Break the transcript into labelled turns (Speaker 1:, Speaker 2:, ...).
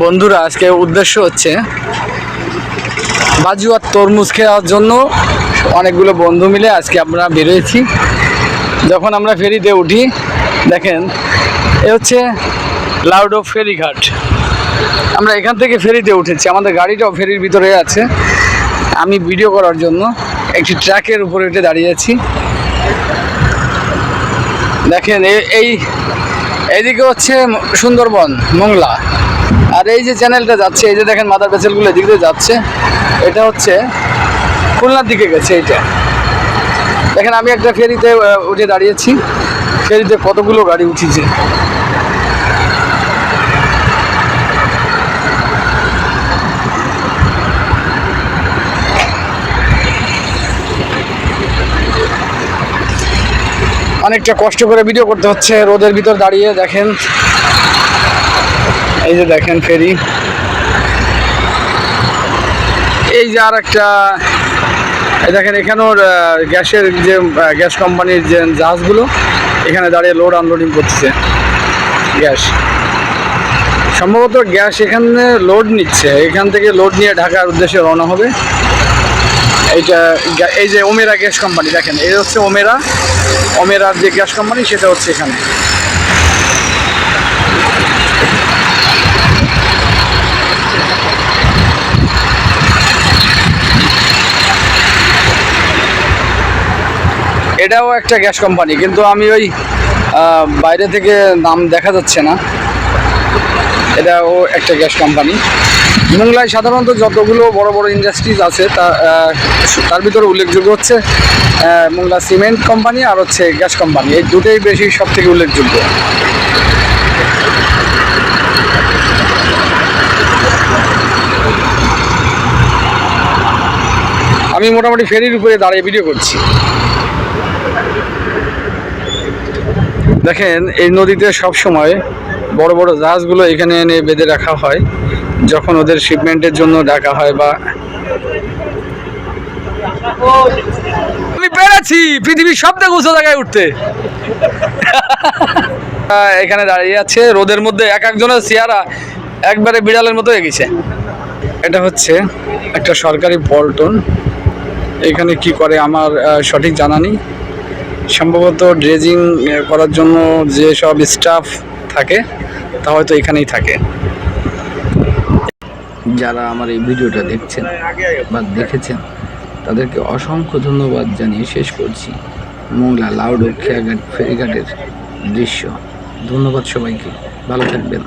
Speaker 1: বন্ধুরা, আজকে উদ্দেশ্য হচ্ছে বাজুয়ার তরমুজ খাওয়ার জন্য অনেকগুলো বন্ধু মিলে আজকে আমরা বেরোয়েছি। যখন আমরা ফেরিতে উঠি, দেখেন, এ হচ্ছে লাউড লাউডো ফেরিঘাট। আমরা এখান থেকে ফেরিতে উঠেছি, আমাদের গাড়িটাও ফেরির ভিতরে আছে। আমি ভিডিও করার জন্য একটি ট্রাকের উপরে উঠে দাঁড়িয়ে আছি। দেখেন এই এইদিকে হচ্ছে সুন্দরবন, মোংলা। আর এই যে চ্যানেলটা যাচ্ছে, এই যে দেখেন মাদার ভেসেলগুলো এদিক দিয়ে যাচ্ছে, এটা হচ্ছে খুলনার দিকে গেছে এইটা। দেখেন, আমি একটা ফেরিতে উঠে দাঁড়িয়েছি। ফেরিতে কতগুলো গাড়ি উঠিছে। অনেকটা কষ্ট করে ভিডিও করতে হচ্ছে, রোদের ভিতর দাঁড়িয়ে, দেখেন। এই যে দেখেন ফেরি। এই যে আর একটা দেখেন এখানেও গ্যাসের যে গ্যাস কোম্পানির যে জাহাজগুলো, এখানে দাঁড়িয়ে লোড আনলোডিং করতেছে গ্যাস। সম্ভবত গ্যাস এখানে লোড নিচ্ছে, এখান থেকে লোড নিয়ে ঢাকার উদ্দেশ্যে রওনা হবে। এইটা এই যে ওমেরা গ্যাস কোম্পানি, দেখেন, এই হচ্ছে ওমেরা, ওমেরার যে গ্যাস কোম্পানি, সেটা হচ্ছে এখানে। এটাও একটা গ্যাস কোম্পানি, কিন্তু আমি ওই বাইরে থেকে নাম দেখা যাচ্ছে না। এটাও একটা গ্যাস কোম্পানি। মোংলায় সাধারণত যতগুলো বড় বড় ইন্ডাস্ট্রিজ আছে তার ভিতরে উল্লেখযোগ্য হচ্ছে মোংলা সিমেন্ট কোম্পানি আর হচ্ছে গ্যাস কোম্পানি। এই দুটোই বেশি সব থেকে উল্লেখযোগ্য। আমি মোটামুটি ফেরির উপরে দাঁড়িয়ে ভিডিও করছি। দেখেন, এই নদীতে সব সময় বড় বড় জাহাজগুলো এখানে এনে বেঁধে রাখা হয়, যখন ওদের শিপমেন্টের জন্য ডাকা হয় বা আমি পেরেছি, পৃথিবীর সব থেকে উঁচু জায়গায় উঠতে। এখানে দাঁড়িয়ে আছে, রোদের মধ্যে এক একজনের চেয়ারা একবারে বিড়ালের মতো এগেছে এটা হচ্ছে একটা সরকারি পল্টন। এখানে কি করে আমার সঠিক জানা নেই। সম্ভবত ড্রেজিং করার জন্য যে সব স্টাফ থাকে, তা হয়তো এখানেই থাকে। যারা আমার এই ভিডিওটা দেখছেন বা দেখেছেন, তাদেরকে অসংখ্য ধন্যবাদ জানিয়ে শেষ করছি। মোংলা লাউডো খেয়াঘাট ফেরিঘাটের দৃশ্য। ধন্যবাদ সবাইকে। ভালো থাকবেন।